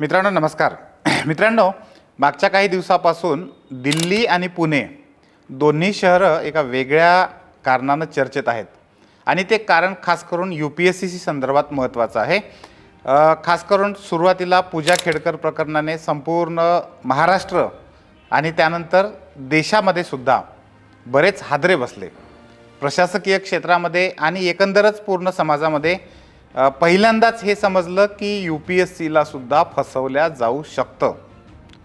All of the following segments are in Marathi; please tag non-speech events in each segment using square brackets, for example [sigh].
मित्रांनो नमस्कार. [clears throat] मित्रांनो मागच्या काही दिवसापासून दिल्ली आणि पुणे दोन्ही शहरं एका वेगळ्या कारणानं चर्चेत आहेत. आणि ते कारण खास करून U P S C C संदर्भात महत्त्वाचं आहे. खास करून सुरुवातीला पूजा खेडकर प्रकरणाने संपूर्ण महाराष्ट्र आणि त्यानंतर देशामध्ये सुद्धा बरेच हादरे बसले. प्रशासकीय क्षेत्रामध्ये आणि एकंदरच पूर्ण समाजामध्ये पहिल्यांदाच हे समजलं की यू पी एस सीला सुद्धा फसवल्या जाऊ शकतं.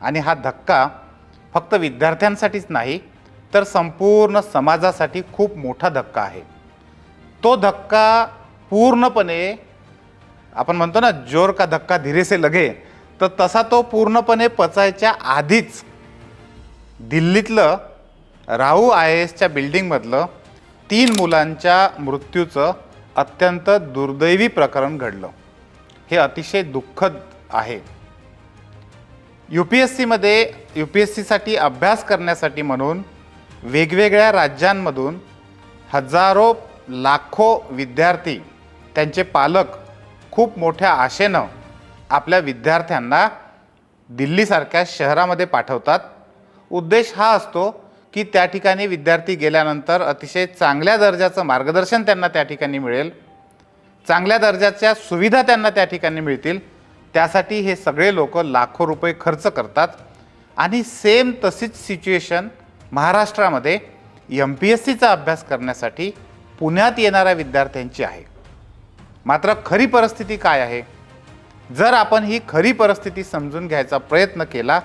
आणि हा धक्का फक्त विद्यार्थ्यांसाठीच नाही तर संपूर्ण समाजासाठी खूप मोठा धक्का आहे. तो धक्का पूर्णपणे आपण म्हणतो ना जोर का धक्का धीरेसे लगे तर तसा तो पूर्णपणे पचायच्या आधीच दिल्लीतलं राहू आय एसच्या बिल्डिंगमधलं तीन मुलांच्या मृत्यूचं अत्यंत दुर्दैवी प्रकरण घडलं. हे अतिशय दुःखद आहे. यू पी एस सीमध्ये यू पी एस सीसाठी अभ्यास करण्यासाठी म्हणून वेगवेगळ्या राज्यांमधून हजारो लाखो विद्यार्थी त्यांचे पालक खूप मोठ्या आशेनं आपल्या विद्यार्थ्यांना दिल्लीसारख्या शहरामध्ये पाठवतात. उद्देश हा असतो की त्या ठिकाणी विद्यार्थी गेल्यानंतर अतिशय चांगल्या दर्जाचं मार्गदर्शन त्यांना त्या ठिकाणी मिळेल. चांगल्या दर्जाच्या सुविधा त्यांना त्या ठिकाणी मिळतील. त्यासाठी हे सगळे लोक लाखो रुपये खर्च करतात. आणि सेम तशीच सिच्युएशन महाराष्ट्रामध्ये एम पी एस सीचा अभ्यास करण्यासाठी पुण्यात येणाऱ्या विद्यार्थ्यांची आहे. मात्र खरी परिस्थिती काय आहे? जर आपण ही खरी परिस्थिती समजून घ्यायचा प्रयत्न केला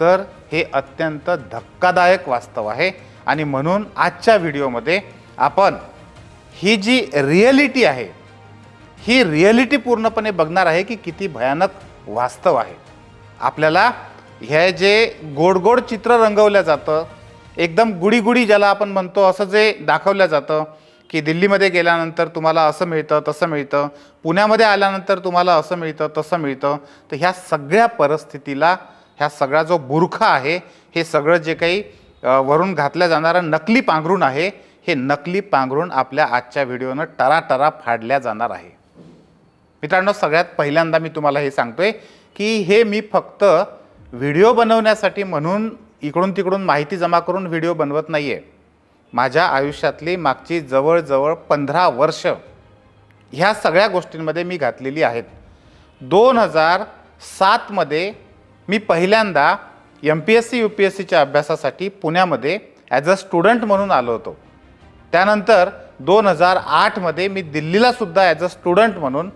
तर हे अत्यंत धक्कादायक वास्तव आहे. आणि म्हणून आजच्या व्हिडिओमध्ये आपण ही जी रिॲलिटी आहे ही रिॲलिटी पूर्णपणे बघणार आहे की किती भयानक वास्तव आहे. आपल्याला हे जे गोड गोड चित्र रंगवलं जातं एकदम गुडीगुडी ज्याला आपण म्हणतो असं जे दाखवलं जातं की दिल्लीमध्ये गेल्यानंतर तुम्हाला असं मिळतं तसं मिळतं. पुण्यामध्ये आल्यानंतर तुम्हाला असं मिळतं तसं मिळतं. तर ह्या सगळ्या परिस्थितीला ह्या सगळा जो बुरखा आहे हे सगळं जे काही वरून घातल्या जाणारं नकली पांघरूण आहे हे नकली पांघरून आपल्या आजच्या व्हिडिओनं टराटरा फाडल्या जाणार आहे. मित्रांनो सगळ्यात पहिल्यांदा मी तुम्हाला हे सांगतोय की हे मी फक्त व्हिडिओ बनवण्यासाठी म्हणून इकडून तिकडून माहिती जमा करून व्हिडिओ बनवत नाही आहे माझ्या आयुष्यातली मागची जवळजवळ पंधरा वर्ष ह्या सगळ्या गोष्टींमध्ये मी घातलेली आहेत. दोन हजार सातमध्ये मी पहिल्यांदा M P S C U P S सीच्या अभ्यासासाठी पुण्यामध्ये ॲज अ स्टुडंट म्हणून आलो होतो. त्यानंतर दोन हजार आठमध्ये मी दिल्लीला सुद्धा ॲज अ स्टुडंट म्हणून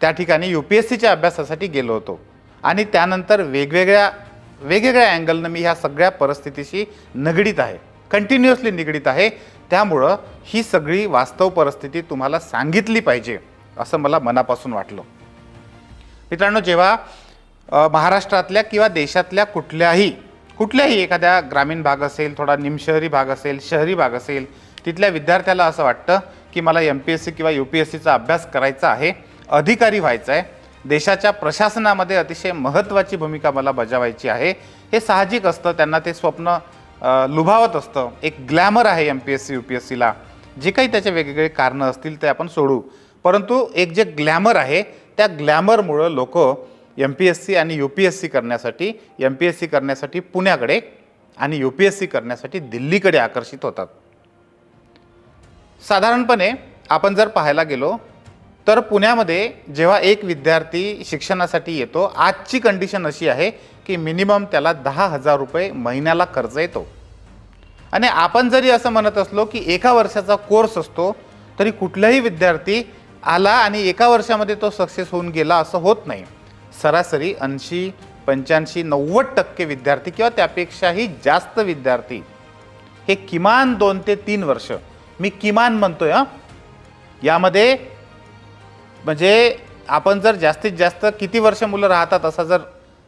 त्या ठिकाणी यू पी एस सीच्या अभ्यासासाठी गेलो होतो. आणि त्यानंतर वेगवेगळ्या वेगवेगळ्या अँगलनं मी ह्या सगळ्या परिस्थितीशी निगडीत आहे. कंटिन्युअसली निगडीत आहे. त्यामुळं ही सगळी वास्तव परिस्थिती तुम्हाला सांगितली पाहिजे असं मला मनापासून वाटलं. मित्रांनो जेव्हा महाराष्ट्रातल्या किंवा देशातल्या कुठल्याही कुठल्याही एखाद्या ग्रामीण भाग असेल थोडा निमशहरी भाग असेल शहरी भाग असेल तिथल्या विद्यार्थ्याला असं वाटतं की मला एम पी एस सी किंवा यू पी एस सीचा अभ्यास करायचा आहे अधिकारी व्हायचा आहे देशाच्या प्रशासनामध्ये अतिशय महत्त्वाची भूमिका मला बजावायची आहे. हे साहजिक असतं त्यांना ते स्वप्न लुभावत असतं. एक ग्लॅमर आहे M P S C U P S सीला जे काही त्याचे वेगवेगळे कारणं असतील ते आपण सोडू. परंतु एक जे ग्लॅमर आहे त्या ग्लॅमरमुळं लोक एम पी एस सी आणि यू पी एस सी करण्यासाठी एम पी एस सी करण्यासाठी पुण्याकडे आणि यू पी एस सी करण्यासाठी दिल्लीकडे आकर्षित होतात. साधारणपणे आपण जर पाहायला गेलो तर पुण्यामध्ये जेव्हा एक विद्यार्थी शिक्षणासाठी येतो आजची कंडिशन अशी आहे की मिनिमम त्याला दहा हजार रुपये महिन्याला खर्च येतो. आणि आपण जरी असं म्हणत असलो की एका वर्षाचा कोर्स असतो तरी कुठलाही विद्यार्थी आला आणि एका वर्षामध्ये तो सक्सेस होऊन गेला असं होत नाही. सरासरी ऐंशी पंच्याऐंशी नव्वद टक्के विद्यार्थी किंवा त्यापेक्षाही जास्त विद्यार्थी हे किमान दोन ते तीन वर्ष मी किमान म्हणतोय हां. यामध्ये म्हणजे आपण जर जास्तीत जास्त किती वर्ष मुलं राहतात असा जर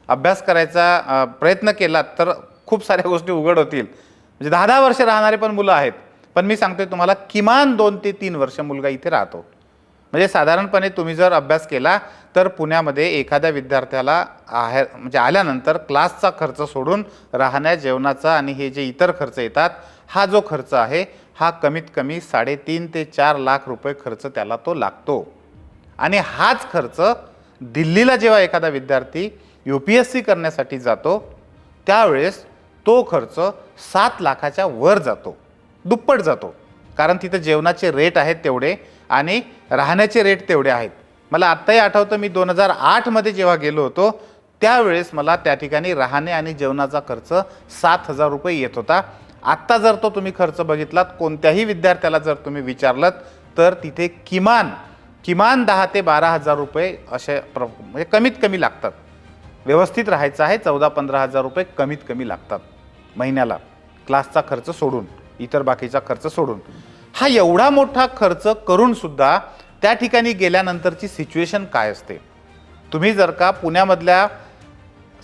अभ्यास करायचा प्रयत्न केला तर खूप साऱ्या गोष्टी उघड होतील. म्हणजे दहा दहा वर्ष राहणारे पण मुलं आहेत. पण मी सांगतोय तुम्हाला किमान दोन ते तीन वर्ष मुलगा इथे राहतो. म्हणजे साधारणपणे तुम्ही जर अभ्यास केला तर पुण्यामध्ये एखाद्या विद्यार्थ्याला आहे म्हणजे आल्यानंतर क्लासचा खर्च सोडून राहण्या जेवणाचा आणि हे जे इतर खर्च येतात हा जो खर्च आहे हा कमीत कमी साडेतीन ते चार लाख रुपये खर्च त्याला तो लागतो. आणि हाच खर्च दिल्लीला जेव्हा एखादा विद्यार्थी यू पी एस सी करण्यासाठी जातो त्यावेळेस तो खर्च सात लाखाच्या वर जातो दुप्पट जातो. कारण तिथं जेवणाचे रेट आहेत तेवढे आणि राहण्याचे रेट तेवढे आहेत. मला आत्ताही आठवतं मी दोन हजार आठमध्ये जेव्हा गेलो होतो त्यावेळेस मला त्या ठिकाणी राहणे आणि जेवणाचा खर्च सात हजार रुपये येत होता. आत्ता जर तो तुम्ही खर्च बघितलात कोणत्याही विद्यार्थ्याला जर तुम्ही विचारलात तर तिथे किमान किमान दहा ते बारा हजार रुपये असे प्र म्हणजे कमीत कमी लागतात. व्यवस्थित राहायचं आहे चौदा पंधरा हजार रुपये कमीत कमी लागतात महिन्याला. क्लासचा खर्च सोडून इतर बाकीचा खर्च सोडून. हा एवढा मोठा खर्च करून सुद्धा त्या ठिकाणी गेल्यानंतरची सिच्युएशन काय असते? तुम्ही जर का पुण्यामधल्या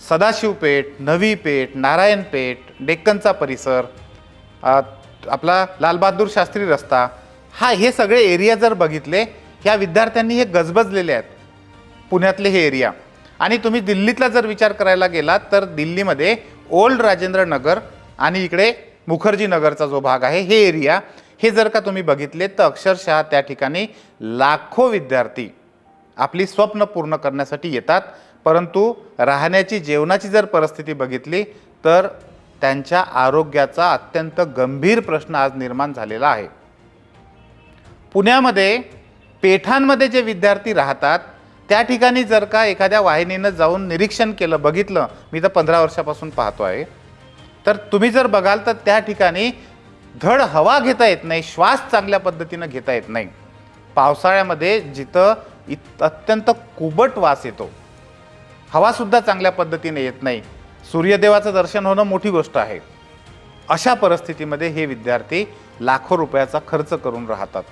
सदाशिवपेठ नवी पेठ नारायणपेठ डेक्कनचा परिसर आपला लालबहादूर शास्त्री रस्ता हा हे सगळे एरिया जर बघितले ह्या विद्यार्थ्यांनी हे गजबजलेले आहेत. पुण्यातले हे एरिया आणि तुम्ही दिल्लीतला जर विचार करायला गेलात तर दिल्लीमध्ये ओल्ड राजेंद्र नगर आणि इकडे मुखर्जी नगरचा जो भाग आहे हे एरिया हे जर का तुम्ही बघितले तर अक्षरशः त्या ठिकाणी लाखो विद्यार्थी आपली स्वप्न पूर्ण करण्यासाठी येतात. परंतु राहण्याची जेवणाची जर परिस्थिती बघितली तर त्यांच्या आरोग्याचा अत्यंत गंभीर प्रश्न आज निर्माण झालेला आहे. पुण्यामध्ये पेठांमध्ये जे विद्यार्थी राहतात त्या ठिकाणी जर का एखाद्या वाहिनीनं जाऊन निरीक्षण केलं बघितलं मी तर पंधरा वर्षापासून पाहतो आहे तर तुम्ही जर बघाल तर त्या ठिकाणी धड हवा घेता येत नाही श्वास चांगल्या पद्धतीनं घेता येत नाही. पावसाळ्यामध्ये जिथं इत अत्यंत कुबट वास येतो हवासुद्धा चांगल्या पद्धतीने येत नाही. सूर्यदेवाचं दर्शन होणं मोठी गोष्ट आहे. अशा परिस्थितीमध्ये हे विद्यार्थी लाखो रुपयाचा खर्च करून राहतात.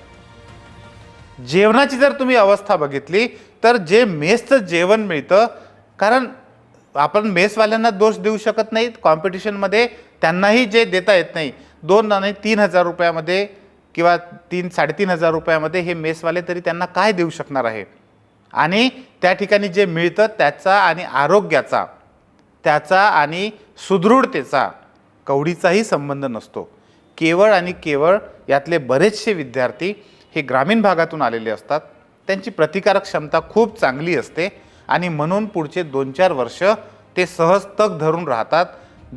जेवणाची जर तुम्ही अवस्था बघितली तर जे मेसचं जेवण मिळतं कारण आपण मेसवाल्यांना दोष देऊ शकत नाहीत कॉम्पिटिशनमध्ये त्यांनाही जे देता येत नाही दोन आणि तीन हजार रुपयामध्ये किंवा तीन साडेतीन हजार रुपयामध्ये हे मेसवाले तरी त्यांना काय देऊ शकणार आहे? आणि त्या ठिकाणी जे मिळतं त्याचा आणि आरोग्याचा त्याचा आणि सुदृढतेचा कवडीचाही संबंध नसतो. केवळ आणि केवळ यातले बरेचसे विद्यार्थी हे ग्रामीण भागातून आलेले असतात. त्यांची प्रतिकारक क्षमता खूप चांगली असते आणि म्हणून पुढचे दोन चार वर्ष ते सहज तग धरून राहतात.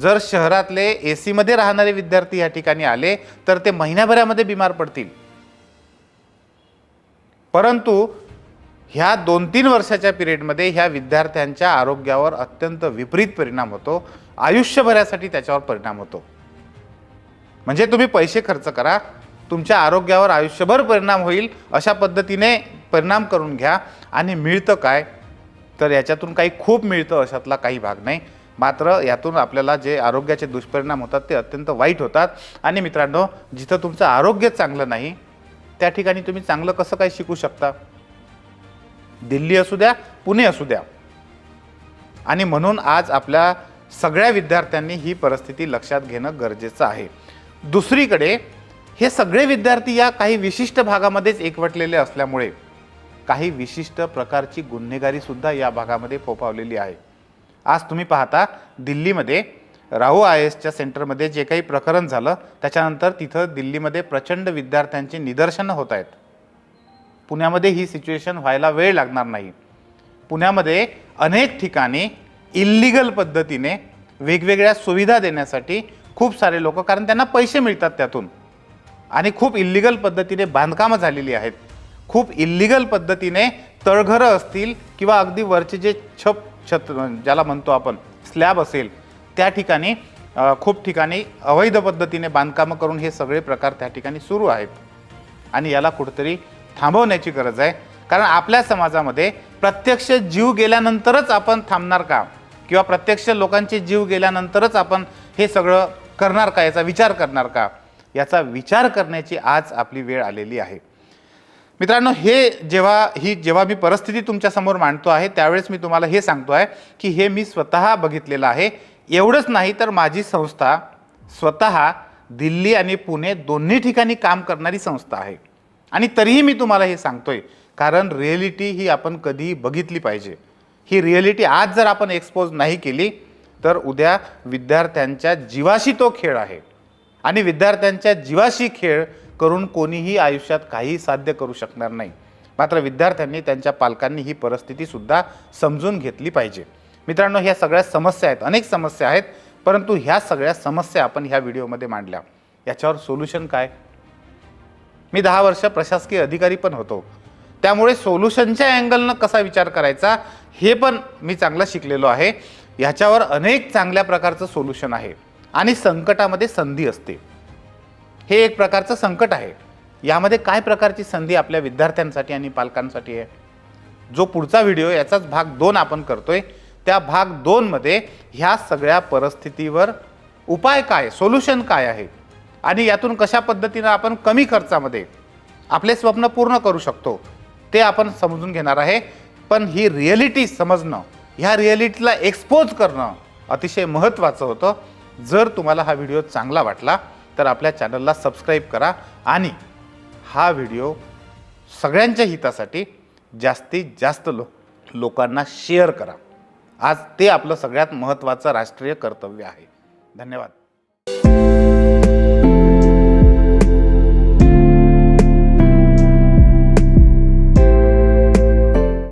जर शहरातले ए सीमध्ये राहणारे विद्यार्थी या ठिकाणी आले तर ते महिन्याभरामध्ये बिमार पडतील. परंतु ह्या दोन तीन वर्षाच्या पिरियडमध्ये ह्या विद्यार्थ्यांच्या आरोग्यावर अत्यंत विपरीत परिणाम होतो. आयुष्यभरासाठी त्याच्यावर परिणाम होतो. म्हणजे तुम्ही पैसे खर्च करा तुमच्या आरोग्यावर आयुष्यभर परिणाम होईल अशा पद्धतीने परिणाम करून घ्या. आणि मिळतं काय? तर याच्यातून काही खूप मिळतं अशातला काही भाग नाही. मात्र यातून आपल्याला जे आरोग्याचे दुष्परिणाम होतात ते अत्यंत वाईट होतात. आणि मित्रांनो जिथं तुमचं आरोग्य चांगलं नाही त्या ठिकाणी तुम्ही चांगलं कसं काय शिकू शकता? दिल्ली असू द्या पुणे असू द्या. आणि म्हणून आज आपल्या सगळ्या विद्यार्थ्यांनी ही परिस्थिती लक्षात घेणं गरजेचं आहे. दुसरीकडे हे सगळे विद्यार्थी या काही विशिष्ट भागामध्येच एकवटलेले असल्यामुळे काही विशिष्ट प्रकारची गुन्हेगारीसुद्धा या भागामध्ये फोफावलेली आहे. आज तुम्ही पाहता दिल्लीमध्ये राहू आय एसच्या सेंटरमध्ये जे काही प्रकरण झालं त्याच्यानंतर तिथं दिल्लीमध्ये प्रचंड विद्यार्थ्यांची निदर्शनं होत आहेत. पुण्यामध्ये ही सिच्युएशन व्हायला वेळ लागणार नाही. पुण्यामध्ये अनेक ठिकाणी इल्लिगल पद्धतीने वेगवेगळ्या सुविधा देण्यासाठी खूप सारे लोक कारण त्यांना पैसे मिळतात त्यातून. आणि खूप इल्लिगल पद्धतीने बांधकामं झालेली आहेत. खूप इल्लिगल पद्धतीने तळघरं असतील किंवा अगदी वरचे जे छप छत ज्याला म्हणतो आपण स्लॅब असेल त्या ठिकाणी खूप ठिकाणी अवैध पद्धतीने बांधकामं करून हे सगळे प्रकार त्या ठिकाणी सुरू आहेत. आणि याला कुठेतरी थांबवण्याची गरज आहे. कारण आपल्या समाजामध्ये प्रत्यक्ष जीव गेल्यानंतरच आपण थांबणार का? किंवा प्रत्यक्ष लोकांचे जीव गेल्यानंतरच आपण हे सगळं करणार का? याचा विचार करणार का? याचा विचार करण्याची आज आपली वेळ आलेली आहे. मित्रांनो हे जेव्हा ही जेव्हा मी परिस्थिती तुमच्यासमोर मांडतो आहे त्यावेळेस मी तुम्हाला हे सांगतो आहे की हे मी स्वतः बघितलेलं आहे. एवढंच नाही तर माझी संस्था स्वतः दिल्ली आणि पुणे दोन्ही ठिकाणी काम करणारी संस्था आहे. आणि तरीही मी तुम्हाला हे सांगतोय कारण रिॲलिटी ही आपण कधीही बघितली पाहिजे. ही रिॲलिटी आज जर आपण एक्सपोज नाही केली तर उद्या विद्यार्थ्यांच्या जीवाशी तो खेळ आहे. आणि विद्यार्थ्यांच्या जीवाशी खेळ करून कोणीही आयुष्यात काही साध्य करू शकणार नाही. मात्र विद्यार्थ्यांनी त्यांच्या पालकांनी ही परिस्थितीसुद्धा समजून घेतली पाहिजे. मित्रांनो ह्या सगळ्या समस्या आहेत. अनेक समस्या आहेत परंतु ह्या सगळ्या समस्या आपण ह्या व्हिडिओमध्ये मांडल्या. याच्यावर सोल्युशन काय? मी दहा वर्ष प्रशासकीय अधिकारी पण होतो. त्यामुळे सोल्युशनच्या अँगलनं कसा विचार करायचा हे पण मी चांगलं शिकलेलो आहे. ह्याच्यावर अनेक चांगल्या प्रकारचं सोल्युशन आहे आणि संकटामध्ये संधी असते. हे एक प्रकारचं संकट आहे. यामध्ये काय प्रकारची संधी आपल्या विद्यार्थ्यांसाठी आणि पालकांसाठी आहे? जो पुढचा व्हिडिओ याचाच भाग दोन आपण करतोय. त्या भाग दोनमध्ये ह्या सगळ्या परिस्थितीवर उपाय काय सोल्युशन काय आहे? आणि यातून कशा पद्धतीनं आपण कमी खर्चामध्ये आपले स्वप्न पूर्ण करू शकतो ते आपण समजून घेणार आहे. पण ही रिॲलिटी समजणं ह्या रिॲलिटीला एक्सपोज करणं अतिशय महत्त्वाचं होतं. जर तुम्हाला हा व्हिडिओ चांगला वाटला तर आपल्या चॅनलला सबस्क्राईब करा आणि हा व्हिडिओ सगळ्यांच्या हितासाठी जास्तीत जास्त लो लोकांना शेअर करा. आज ते आपलं सगळ्यात महत्त्वाचं राष्ट्रीय कर्तव्य आहे. धन्यवाद.